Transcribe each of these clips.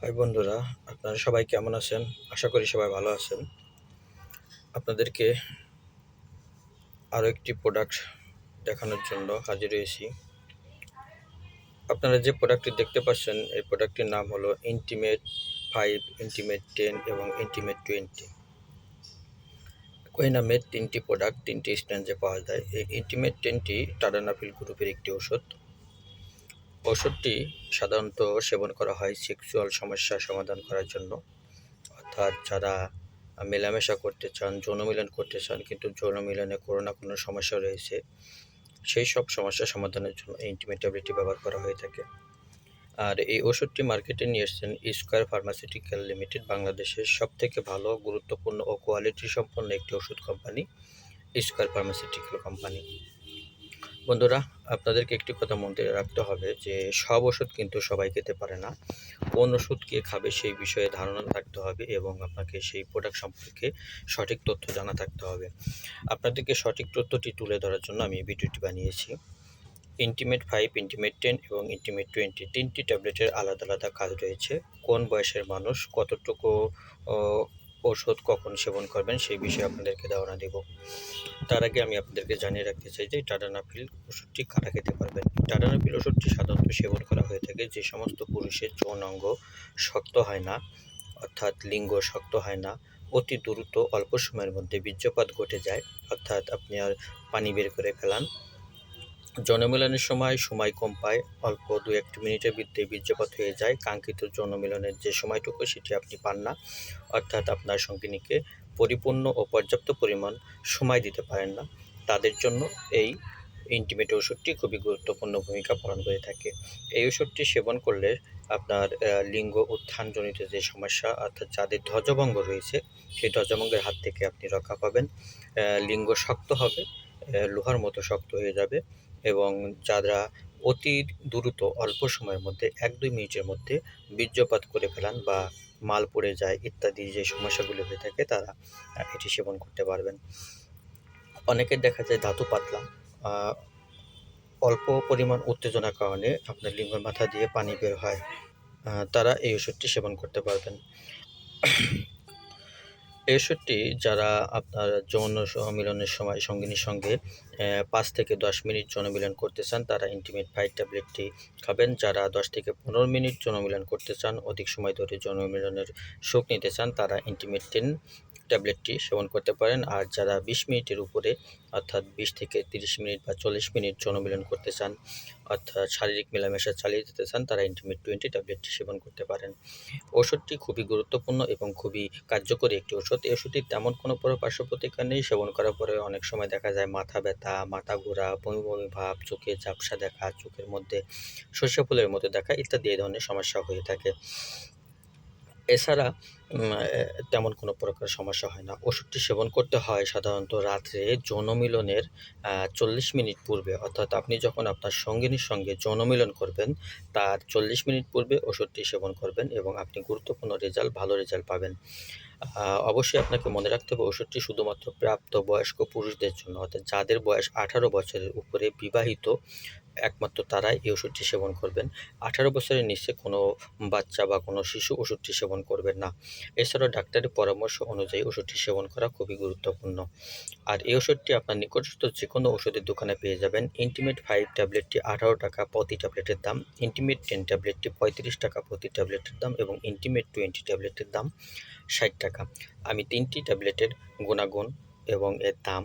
High বন্ধুরা, আপনারা সবাই কেমন আছেন? আশা করি সবাই ভালো আছেন। আপনাদেরকে আরও একটি প্রোডাক্ট দেখানোর জন্য হাজির হয়েছি। আপনারা যে প্রোডাক্টটি দেখতে পাচ্ছেন, এই প্রোডাক্টটির নাম হলো ইন্টিমেট ফাইভ ইন্টিমেট টেন এবং ইন্টিমেট টোয়েন্টি একই নামের তিনটি প্রোডাক্ট তিনটি স্ট্যান্ডে পাওয়া যায়। এই ইন্টিমেট টেনটি টাডানাফিল গ্রুপের একটি ওষুধ ওষুধটি সাধারণত সেবন করা হয় সেক্সুয়াল সমস্যা সমাধান করার জন্য। অর্থাৎ যারা মেলামেশা করতে চান, যৌন মিলন করতে চান, কিন্তু যৌন মিলনে কোনো না কোনো সমস্যা রয়েছে, সেই সব সমস্যা সমাধানের জন্য এই ইন্টিমেট ট্যাবলেটটি ব্যবহার করা হয়ে থাকে। আর এই ওষুধটি মার্কেটে নিয়ে এসেছেন স্কোয়ার ফার্মাসিউটিক্যাল লিমিটেড বাংলাদেশের সব থেকে ভালো, গুরুত্বপূর্ণ ও কোয়ালিটি সম্পন্ন একটি ওষুধ কোম্পানি স্কোয়ার ফার্মাসিউটিক্যাল কোম্পানি বন্ধুরা, আপনাদেরকে একটি কথা মনে রাখতে হবে যে সব ওষুধ কিন্তু সবাই খেতে পারে না। কোন ওষুধ কে খাবে সেই বিষয়ে ধারণা থাকতে হবে এবং আপনাকে সেই প্রোডাক্ট সম্পর্কে সঠিক তথ্য জানা থাকতে হবে। আপনাদেরকে সঠিক তথ্যটি তুলে ধরার জন্য আমি ভিডিওটি বানিয়েছি। ইন্টিমেট ফাইভ ইন্টিমেট টেন এবং ইন্টিমেট টোয়েন্টি তিনটি ট্যাবলেটের আলাদা আলাদা কাজ রয়েছে। কোন বয়সের মানুষ কতটুকু ওষুধ কখন সেবন করবেন সেই বিষয়ে আপনাদেরকে ধারণা দেব। তার আগে আমি আপনাদেরকে জানিয়ে রাখতে চাই যে টাডানাফিল ওষুধটি কারা খেতে পারবেন? টাডানাফিল ওষুধটি সাধারণত সেবন করা হয়ে থাকে যে সমস্ত পুরুষের যৌনাঙ্গ শক্ত হয় না, অর্থাৎ লিঙ্গ শক্ত হয় না, অতি দ্রুত অল্প সময়ের মধ্যে বীর্যপাত ঘটে যায়, অর্থাৎ আপনি আর পানি বের করে ফেলান। জনমিলনের সময় সময় কম পায়, অল্প দু একটি মিনিটের ভিত্তিতে বীর্যপাত হয়ে যায়। কাঙ্ক্ষিত জনমিলনের যে সময়টুকু সেটি আপনি পান না, অর্থাৎ আপনার সঙ্গিনীকে পরিপূর্ণ ও পর্যাপ্ত পরিমাণ সময় দিতে পারেন না। তাদের জন্য এই ইন্টিমেট ওষুধটি খুবই গুরুত্বপূর্ণ ভূমিকা পালন করে থাকে। এই ওষুধটি সেবন করলে আপনার লিঙ্গ উত্থানজনিত যে সমস্যা, অর্থাৎ যাদের ধ্বজভঙ্গ রয়েছে, সেই ধ্বজভঙ্গের হাত থেকে আপনি রক্ষা পাবেন। লিঙ্গ শক্ত হবে লোহার মতো শক্ত হয়ে যাবে। এবং যারা অতি দ্রুত অল্প সময়ের মধ্যে, এক দুই মিনিটের মধ্যে বীর্যপাত করে ফেলান বা মাল পড়ে যায় ইত্যাদি যে সমস্যাগুলো হয়ে থাকে, তারা এটি সেবন করতে পারবেন। অনেকের দেখা যায় ধাতু পাতলা। অল্প পরিমাণ উত্তেজনার কারণে আপনার লিঙ্গের মাথা দিয়ে পানি বের হয়। তারা এই ওষুধটি সেবন করতে পারবেন। ওষুধটি যারা আপনার যৌন মিলনের সময় সঙ্গিনীর সঙ্গে পাঁচ থেকে দশ মিনিট যৌনমিলন করতে চান, তারা ইন্টিমেট ফাইভ ট্যাবলেটটি খাবেন। যারা দশ থেকে পনেরো মিনিট যৌনমিলন করতে চান, অধিক সময় ধরে যৌনমিলনের সুখ নিতে চান, তারা ইন্টিমেট টেন ট্যাবলেটটি সেবন করতে পারেন। আর যারা বিশ মিনিটের উপরে, অর্থাৎ বিশ থেকে তিরিশ মিনিট বা চল্লিশ মিনিট যৌনমিলন করতে চান অর্থাৎ শারীরিক মেলামেশা চালিয়ে যেতে চান, তারা ইন্টিমেট টোয়েন্টি ট্যাবলেটটি সেবন করতে পারেন। ওষুধটি খুবই গুরুত্বপূর্ণ এবং খুবই কার্যকরী একটি ওষুধ। এই ওষুধটির তেমন কোনো পর পার্শ্ব প্রতিকার নেই, সেবন করার পরে অনেক সময় দেখা যায় মাথা ব্যথা, মাথা ঘোরা, বমি বমি ভাব, চোখে ঝাপসা দেখা, চোখের মধ্যে সর্ষে ফুলের মধ্যে দেখা ইত্যাদি এই ধরনের সমস্যা হয়ে থাকে। এছাড়া তেমন কোনো প্রকার সমস্যা হয় না। ওষুধটি সেবন করতে হয় সাধারণত রাত্রে যৌনমিলনের চল্লিশ মিনিট পূর্বে। অর্থাৎ আপনি যখন আপনার সঙ্গিনীর সঙ্গে যৌনমিলন করবেন, তার চল্লিশ মিনিট পূর্বে ওষুধটি সেবন করবেন এবং আপনি গুরুত্বপূর্ণ রেজাল্ট, ভালো রেজাল্ট পাবেন। অবশ্যই আপনাকে মনে রাখতে হবে ওষুধটি শুধুমাত্র প্রাপ্ত বয়স্ক পুরুষদের জন্য, অর্থাৎ যাদের বয়স আঠারো বছরের উপরে বিবাহিত, একমাত্র তারাই এই ওষুধটি সেবন করবেন। আঠারো বছরের নিচে কোনো বাচ্চা বা কোনো শিশু ওষুধটি সেবন করবেন না। এছাড়াও ডাক্তারের পরামর্শ অনুযায়ী ওষুধটি সেবন করা খুবই গুরুত্বপূর্ণ। আর এই ওষুধটি আপনার নিকটস্থ যে কোনো ওষুধের দোকানে পেয়ে যাবেন। ইন্টিমেট ফাইভ ট্যাবলেটটি আঠারো টাকা প্রতি ট্যাবলেটের দাম ইন্টিমেট টেন ট্যাবলেটটি পঁয়ত্রিশ টাকা প্রতি ট্যাবলেটের দাম এবং ইন্টিমেট টোয়েন্টি ট্যাবলেটের দাম ষাট টাকা আমি তিনটি ট্যাবলেটের গুণাগুণ এবং এর দাম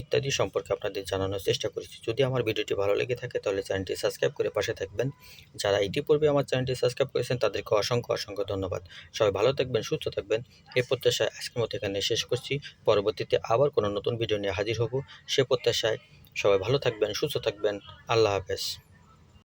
ইত্যাদি সম্পর্কে আপনাদের জানানোর চেষ্টা করেছি। যদি আমার ভিডিওটি ভালো লেগে থাকে, তাহলে চ্যানেলটি সাবস্ক্রাইব করে পাশে থাকবেন। যারা ইতিপূর্বে আমার চ্যানেলটি সাবস্ক্রাইব করেছেন, তাদেরকে অসংখ্য অসংখ্য ধন্যবাদ। সবাই ভালো থাকবেন, সুস্থ থাকবেন। এই প্রত্যাশায় আজকের মতো এখানে শেষ করছি। পরবর্তীতে আবার কোনো নতুন ভিডিও নিয়ে হাজির হব। সে প্রত্যাশায় সবাই ভালো থাকবেন, সুস্থ থাকবেন। আল্লাহ হাফেজ।